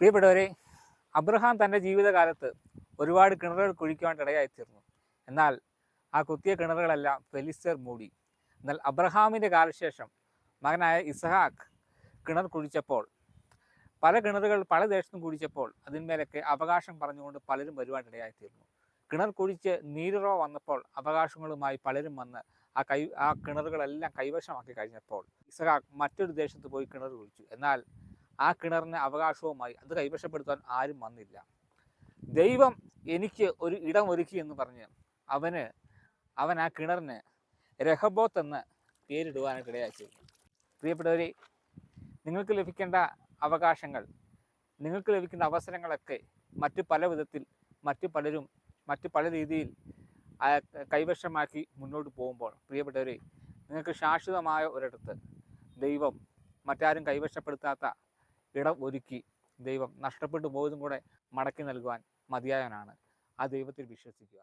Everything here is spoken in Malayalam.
പ്രിയപ്പെട്ടവരെ അബ്രഹാം തന്റെ ജീവിതകാലത്ത് ഒരുപാട് കിണറുകൾ കുഴിക്കുവാൻ ഇടയായിത്തീർന്നു. എന്നാൽ ആ കുത്തിയ കിണറുകളെല്ലാം ഫെലിസ്തർ മൂടി. എന്നാൽ അബ്രഹാമിന്റെ കാലശേഷം മകനായ ഇസഹാക്ക് കിണർ കുഴിച്ചപ്പോൾ പല കിണറുകൾ പല ദേശത്തും കുഴിച്ചപ്പോൾ അതിന്മേലൊക്കെ അവകാശം പറഞ്ഞുകൊണ്ട് പലരും വരുവാൻ ഇടയായി തീർന്നു കിണർ കുഴിച്ച് നീരുറവ വന്നപ്പോൾ അവകാശങ്ങളുമായി പലരും വന്ന് ആ കൈ ആ കിണറുകളെല്ലാം കൈവശമാക്കി കഴിഞ്ഞപ്പോൾ ഇസഹാക്ക് മറ്റൊരു ദേശത്ത് പോയി കിണർ കുഴിച്ചു. എന്നാൽ ആ കിണറിനെ അവകാശവുമായി അത് കൈവശപ്പെടുത്താൻ ആരും വന്നില്ല. ദൈവം എനിക്ക് ഒരു ഇടം ഒരുക്കി എന്ന് പറഞ്ഞ് അവന് അവൻ ആ കിണറിന് രഹബോത്ത് എന്ന് പേരിടുവാനായിട്ട് ഇടയാക്കി പ്രിയപ്പെട്ടവരെ നിങ്ങൾക്ക് ലഭിക്കേണ്ട അവകാശങ്ങൾ നിങ്ങൾക്ക് ലഭിക്കുന്ന അവസരങ്ങളൊക്കെ മറ്റു പല വിധത്തിൽ മറ്റു പലരും മറ്റു പല രീതിയിൽ കൈവശമാക്കി മുന്നോട്ട് പോകുമ്പോൾ പ്രിയപ്പെട്ടവരെ നിങ്ങൾക്ക് ശാശ്വതമായ ഒരിടത്ത് ദൈവം മറ്റാരും കൈവശപ്പെടുത്താത്ത ഇടം ഒരുക്കി ദൈവം നഷ്ടപ്പെട്ടു പോയതും കൂടെ മടക്കി നൽകുവാൻ മതിയായവനാണ്. ആ ദൈവത്തിൽ വിശ്വസിക്കുക.